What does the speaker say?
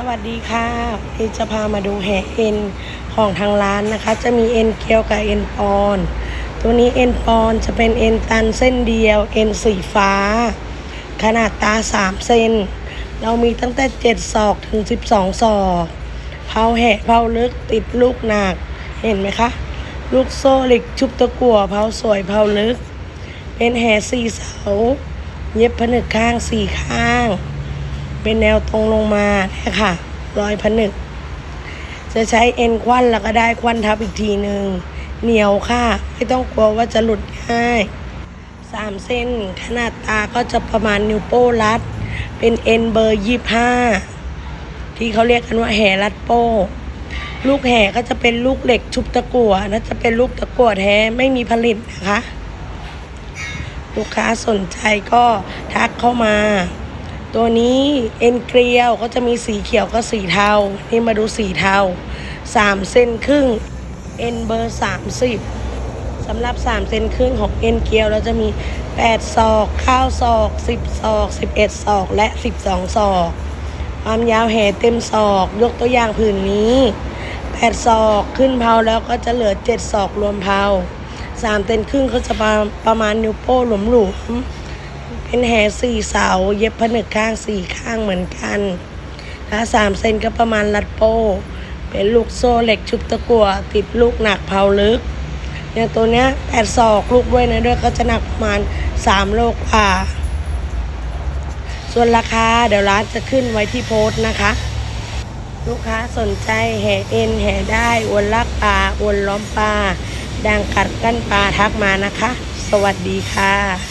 สวัสดีค่ะพี่จะพามาดูแหเอ็นของทางร้านนะคะ จะมีเอ็นเกลียวกับเอ็นปอน ตัวนี้เอ็นปอนจะเป็นเอ็นตันเส้นเดียว เอ็นสีฟ้า ขนาดตา3เซน เรามีตั้งแต่7ศอกถึง12ศอกเผาแหะเผาลึกติดลูกหนัก เห็นไหมคะ ลูกโซ่เหล็กชุบตะกั่วเผาสวยเผาลึก เป็นแหสี่เสา เย็บผนึกข้างสี่ข้าง เป็นแนวตรงลงมาเนี่ยค่ะ รอยผนึก จะใช้เอ็นควันแล้วก็ได้ควันทับอีกทีหนึ่งเหนียวค่ะ ไม่ต้องกลัวว่าจะหลุดง่ายสามเส้น ขนาดตาก็จะประมาณนิ้วโป้รัด เป็นเอ็นเบอร์ยี่ห้าที่เขาเรียกกันว่าแห่รัดโป้ ลูกแห่ก็จะเป็นลูกเหล็กชุบตะกั่วนะจะเป็นลูกตะกั่วแท้ไม่มีผลิตนะคะ ลูกค้าสนใจก็ทักเข้ามา ตัวนี้เอ็นเกลียวก็จะมีสีเขียวกับสีเทา นี่มาดูสีเทาสามเซนครึ่งเอ็นเบอร์สามสิบสำหรับสามเซนครึ่งของเอ็นเกลียวเราจะมีแปดศอกเก้าศอกสิบศอกสิบเอ็ดศอก และสิบสองศอก ความยาวแห่เต็มศอก ยกตัวอย่างผืนนี้แปดศอกขึ้นเผาแล้วก็จะเหลือเจ็ดศอกรวมเผาสามเซนครึ่งก็จะประประมาณนิ้วโป้หลวมๆ เป็นแหสี่เสา เย็บผนึกข้างสี่ข้างเหมือนกันถ้าสามเซนก็ประมาณลัดโป้ เป็นลูกโซ่เหล็กชุบตะกั่วติดลูกหนักเผาลึก เนี่ยตัวเนี้ยแปดศอกลูกด้วยนะด้วยก็จะหนักประมาณสามโลกว่า ส่วนราคาเดี๋ยวร้านจะขึ้นไว้ที่โพสต์นะคะ ลูกค้าสนใจแห่เอ็นแห่ได้อวนลักปลาอวนล้อมปลาดังกัดกั้นปลาทักมานะคะ สวัสดีค่ะ